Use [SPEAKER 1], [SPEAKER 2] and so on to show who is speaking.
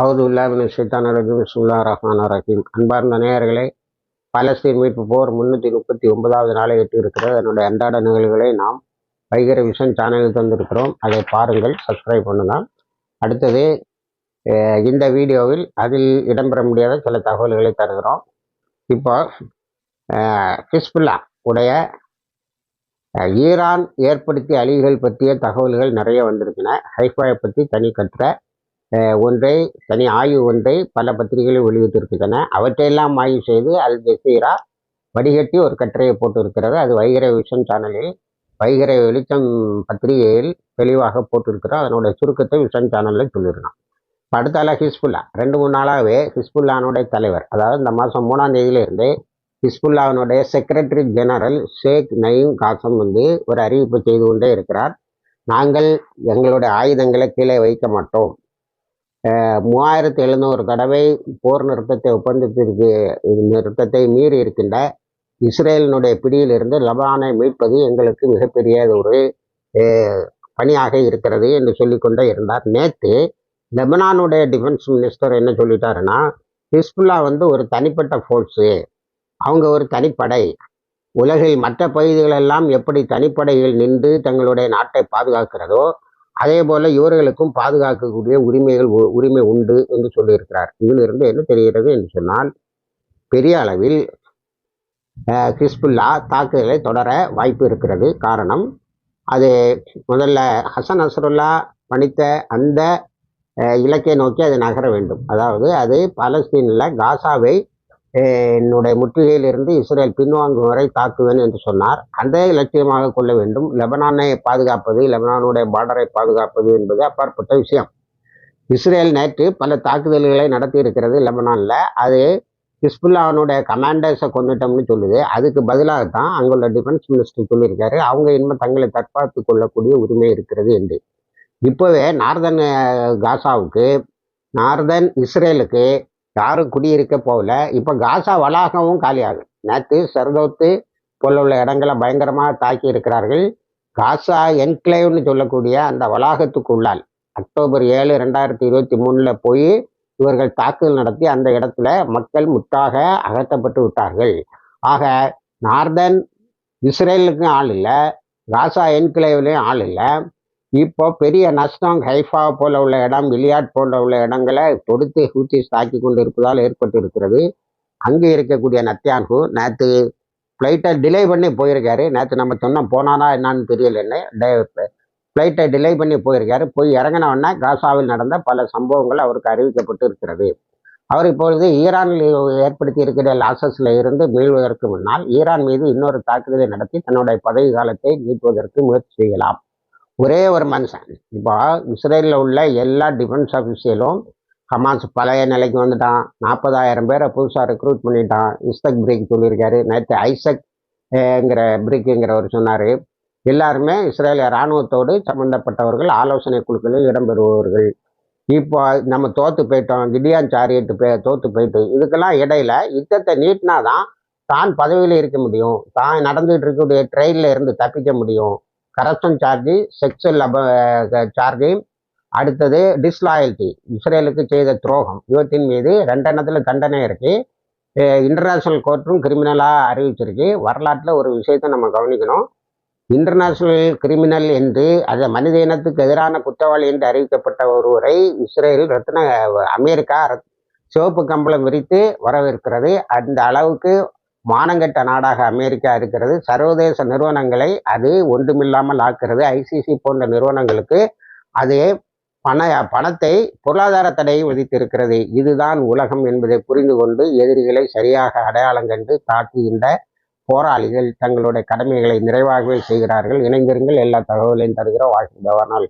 [SPEAKER 1] அவுதுல்லாபின் ஷைத்தான ரஜீம். பிஸ்முல்லா ரஹ்மான் ரஹீம். அன்பார்ந்த நேயர்களே பலஸ்தீன் மீட்பு போர் முன்னூற்றி முப்பத்தி ஒன்பதாவது நாளை எட்டு இருக்கிறது. அதனுடைய அன்றாட நிகழ்வுகளை நாம் வைகர விஷன் சேனலில் தந்திருக்கிறோம். அதை பாருங்கள் சப்ஸ்கிரைப் பண்ணுங்கள் அடுத்தது இந்த வீடியோவில் அதில் இடம்பெற முடியாத சில தகவல்களை தருகிறோம். இப்போ ஹிஸ்புல்லா உடைய ஈரான் ஏற்படுத்திய அழிவுகள் பற்றிய தகவல்கள் நிறைய வந்திருக்கின. ஹைஃபாயை பற்றி தனி கற்ற ஒன்றை தனி ஆய்வு ஒன்றை பல பத்திரிகைகளும் வெளியிட்டிருக்கின்றன. அவற்றையெல்லாம் ஆய்வு செய்து அல் ஜசீரா வடிகட்டி ஒரு கட்டுரையை போட்டிருக்கிறது அது வைகரை விஷன் சேனலில் வைகரை வெளிச்சம் பத்திரிகையில் தெளிவாக போட்டிருக்கிறோம் அதனுடைய சுருக்கத்தை விஷன் சேனலில் சொல்லியிருக்கான் அடுத்தால ஹிஸ்புல்லா. ரெண்டு மூணு நாளாகவே ஹிஸ்புல்லானுடைய தலைவர். அதாவது இந்த மாதம் மூணாம் தேதியிலிருந்து ஹிஸ்புல்லாவினுடைய secretary general Sheikh Naim Qassem வந்து ஒரு அறிவிப்பு செய்து கொண்டே இருக்கிறார். நாங்கள் எங்களுடைய ஆயுதங்களை கீழே வைக்க மாட்டோம். மூவாயிரத்தி எழுநூறு தடவை போர் நிறுத்தத்தை ஒப்பந்தத்திற்கு நிறுத்தத்தை மீறி இருக்கின்ற இஸ்ரேலினுடைய பிடியிலிருந்து லபானை மீட்பது எங்களுக்கு மிகப்பெரிய ஒரு பணியாக இருக்கிறது என்று சொல்லிக்கொண்டே இருந்தார். நேற்று லெபனானுடைய டிஃபென்ஸ் மினிஸ்டர் என்ன சொல்லிட்டாருன்னா ஹிஸ்புல்லா வந்து ஒரு தனிப்பட்ட ஃபோர்ஸு அவங்க ஒரு தனிப்படை. உலகில் மற்ற பகுதிகளெல்லாம் எப்படி தனிப்படைகள் நின்று தங்களுடைய நாட்டை பாதுகாக்கிறதோ அதே போல இவர்களுக்கும் பாதுகாக்கக்கூடிய உரிமைகள் உரிமை உண்டு என்று சொல்லியிருக்கிறார். இதிலிருந்து என்ன தெரிகிறது என்று சொன்னால் பெரிய அளவில் ஹிஸ்புல்லா தாக்குதலை தொடர வாய்ப்பு இருக்கிறது. காரணம் அது முதல்ல ஹசன் அசருல்லா பணித்த அந்த இலக்கை நோக்கி அது நகர வேண்டும். அதாவது அது பாலஸ்தீனில் காசாவை என்னுடைய முற்றுகையிலிருந்து இஸ்ரேல் பின்வாங்கும் வரை தாக்குவேன் என்று சொன்னார். அந்த இலட்சியமாக கொள்ள வேண்டும். லெபனானை பாதுகாப்பது லெபனானுடைய பார்டரை பாதுகாப்பது என்பது அப்பாற்பட்ட விஷயம். இஸ்ரேல் நேற்று பல தாக்குதல்களை நடத்தி இருக்கிறது லெபனானில். அது ஹிஸ்புல்லாவனுடைய கமாண்டர்ஸை கொண்டுட்டோம்னு சொல்லுது. அதுக்கு பதிலாக தான் அங்குள்ள டிஃபென்ஸ் மினிஸ்டர் சொல்லியிருக்காரு. அவங்க இன்னும் தங்களை தற்காத்து கொள்ளக்கூடிய உரிமை இருக்கிறது என்று. இப்போவே நார்தன் காசாவுக்கு நார்தன் இஸ்ரேலுக்கு யாரும் குடியிருக்க போகல. இப்போ காசா வளாகமும் காலியாகும். நேற்று சர்தோத்து போல உள்ள இடங்களை பயங்கரமாக தாக்கி இருக்கிறார்கள். காசா என்க்ளேவ்னு சொல்லக்கூடிய அந்த வளாகத்துக்குள்ளால் அக்டோபர் ஏழு ரெண்டாயிரத்தி இருபத்தி மூணில் போய் இவர்கள் தாக்குதல் நடத்தி அந்த இடத்துல மக்கள் முற்றாக அகற்றப்பட்டு விட்டார்கள். ஆக நார்தன் இஸ்ரேலுக்கும் ஆள் இல்லை காசா என்கிளேவ்லேயும் ஆள் இல்லை. இப்போ பெரிய நஷ்டம் ஹைஃபா போல உள்ள இடம் விளையாட் போன்ற உள்ள இடங்களை தொடுத்து ஹூத்தி தாக்கி கொண்டு இருப்பதால் ஏற்பட்டு இருக்கிறது அங்கே இருக்கக்கூடிய நத்தியான்கு நேற்று ஃப்ளைட்டை டிலே பண்ணி போயிருக்காரு. நேற்று நம்ம சொன்னோம் போனானா என்னான்னு தெரியலன்னு. ஃப்ளைட்டை டிலே பண்ணி போயிருக்காரு. போய் இறங்கினவுடனே காசாவில் நடந்த பல சம்பவங்கள் அவருக்கு அறிவிக்கப்பட்டு இருக்கிறது. அவர் இப்பொழுது ஈரானில் ஏற்படுத்தி இருக்கிற லாசஸில் இருந்து மீள்வதற்கு முன்னால் ஈரான் மீது இன்னொரு தாக்குதலை நடத்தி தன்னுடைய பதவி காலத்தை நீட்டுவதற்கு முயற்சி செய்யலாம். ஒரே ஒரு மனுஷன். இப்போ இஸ்ரேலில் உள்ள எல்லா டிஃபென்ஸ் ஆஃபீஸியலும் ஹமாஸ் பழைய நிலைக்கு வந்துட்டான். நாற்பதாயிரம் பேரை புதுசாக ரெக்ரூட் பண்ணிட்டான். இஸ்தக் பிரிக் சொல்லியிருக்காரு. நேற்று ஐசக்ங்கிற பிரிக்குங்கிறவர் சொன்னார். எல்லாருமே இஸ்ரேலிய இராணுவத்தோடு சம்மந்தப்பட்டவர்கள் ஆலோசனை குழுக்களில் இடம்பெறுபவர்கள். இப்போ நம்ம தோற்று போயிட்டோம். கிடியான் சாரியட்டு பே தோற்று போயிட்டு. இதுக்கெல்லாம் இடையில யுத்தத்தை நீட்டினா தான் தான் பதவியில் இருக்க முடியும். தான் நடந்துகிட்டு இருக்கக்கூடிய ட்ரெயினில் இருந்து தப்பிக்க முடியும். Corruption charge sexual abuse charge அடுத்தது டிஸ்லாயல்ட்டி இஸ்ரேலுக்கு செய்த துரோகம். இவற்றின் மீது ரெண்டெண்ணத்தில் தண்டனை இருக்குது இன்டர்நேஷ்னல் கோர்ட்டும் கிரிமினலாக அறிவிச்சிருக்கு. வரலாற்றில் ஒரு விஷயத்தை நம்ம கவனிக்கணும். இன்டர்நேஷ்னல் கிரிமினல் என்று அது மனித இனத்துக்கு எதிரான குற்றவாளி என்று அறிவிக்கப்பட்ட ஒருவரை இஸ்ரேல் ரத்ன அமெரிக்கா சிவப்பு கம்பளம் விரித்து வரவேற்கிறது. அந்த அளவுக்கு மானங்கட்ட நாடாக அமெரிக்கா இருக்கிறது. சர்வதேச நிறுவனங்களை அது ஒன்றுமில்லாமல் ஆக்கிறது ஐசிசி போன்ற நிறுவனங்களுக்கு அது பண பணத்தை பொருளாதார தடையை விதித்திருக்கிறது. இதுதான் உலகம் என்பதை புரிந்து கொண்டு எதிரிகளை சரியாக அடையாளம் கண்டு தாக்குகின்ற போராளிகள் தங்களுடைய கடமைகளை நிறைவாகவே செய்கிறார்கள். இணைந்திருங்கள். எல்லா தகவலையும் தருகிற வாழ்க்கை தவறானால்